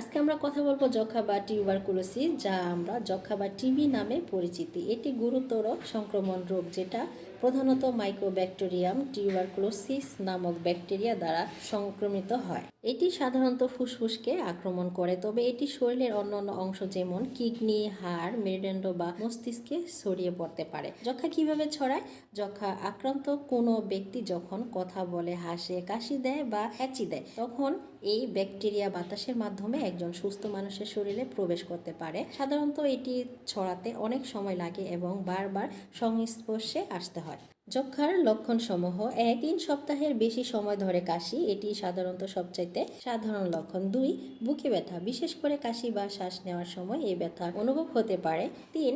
আজকে আমরা কথা বলব যক্ষা বা টিউবারকুলোসিস, যা আমরা যক্ষা বা টিবি নামে পরিচিতি। এটি গুরুতর সংক্রমণ রোগ যেটা প্রধানত মাইক্রোব্যাকটেরিয়াম টিউবারকুলোসিস নামক ব্যাকটেরিয়া দ্বারা সংক্রমিত হয়। এটি সাধারণত ফুসফুসকে আক্রমণ করে, তবে এটি শরীরের অন্যান্য অংশ যেমন কিডনি, হাড়, মেরুদণ্ড বা মস্তিষ্কে ছড়িয়ে পড়তে পারে। যক্ষা কীভাবে ছড়ায়? যক্ষা আক্রান্ত কোনো ব্যক্তি যখন কথা বলে, হাসে, কাশি দেয় বা হ্যাচি দেয়, তখন এই ব্যাকটেরিয়া বাতাসের মাধ্যমে একজন সুস্থ মানুষের শরীরে প্রবেশ করতে পারে। সাধারণত এটি ছড়াতে অনেক সময় লাগে এবং বারবার সংস্পর্শে আসতে হয়। যক্ষার লক্ষণসমূহ, এক তিন সপ্তাহের বেশি সময় ধরে কাশি, এটি সাধারণত সবচাইতে সাধারণ লক্ষণ। দুই, বুকে ব্যথা, বিশেষ করে কাশি বা শ্বাস নেওয়ার সময় এই ব্যথা অনুভব হতে পারে। তিন,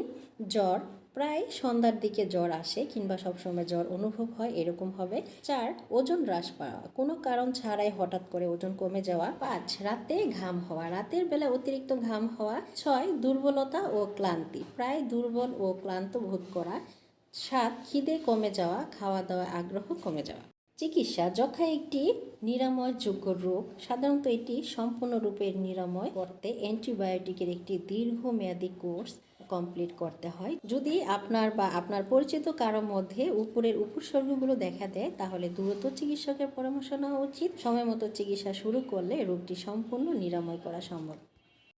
জ্বর প্রায় সন্ধ্যার দিকে জ্বর আসে কিংবা সবসময় জ্বর অনুভব হয়, এরকম হবে। চার, ওজন হ্রাস পাওয়া। কোনো কারণ ছাড়াই হঠাৎ করে ওজন কমে যাওয়া। পাঁচ, রাতে ঘাম হওয়া। রাতের বেলা অতিরিক্ত ঘাম হওয়া। ছয়, দুর্বলতা ও ক্লান্তি। প্রায় দুর্বল ও ক্লান্ত বোধ করা। সাত, খিদে কমে যাওয়া। খাওয়া দাওয়া আগ্রহ কমে যাওয়া। চিকিৎসা যক্ষা একটি নিরাময়যোগ্য রোগ সাধারণত এটি সম্পূর্ণরূপে নিরাময় করতে অ্যান্টিবায়োটিকের একটি দীর্ঘমেয়াদী কোর্স। কমপ্লিট করতে হয়। যদি আপনার বা আপনার পরিচিত কারও মধ্যে উপরের উপসর্গগুলো দেখা দেয়, তাহলে দ্রুত চিকিৎসকের পরামর্শ নেওয়া উচিত। সময় মতো চিকিৎসা শুরু করলে রোগটি সম্পূর্ণ নিরাময় করা সম্ভব।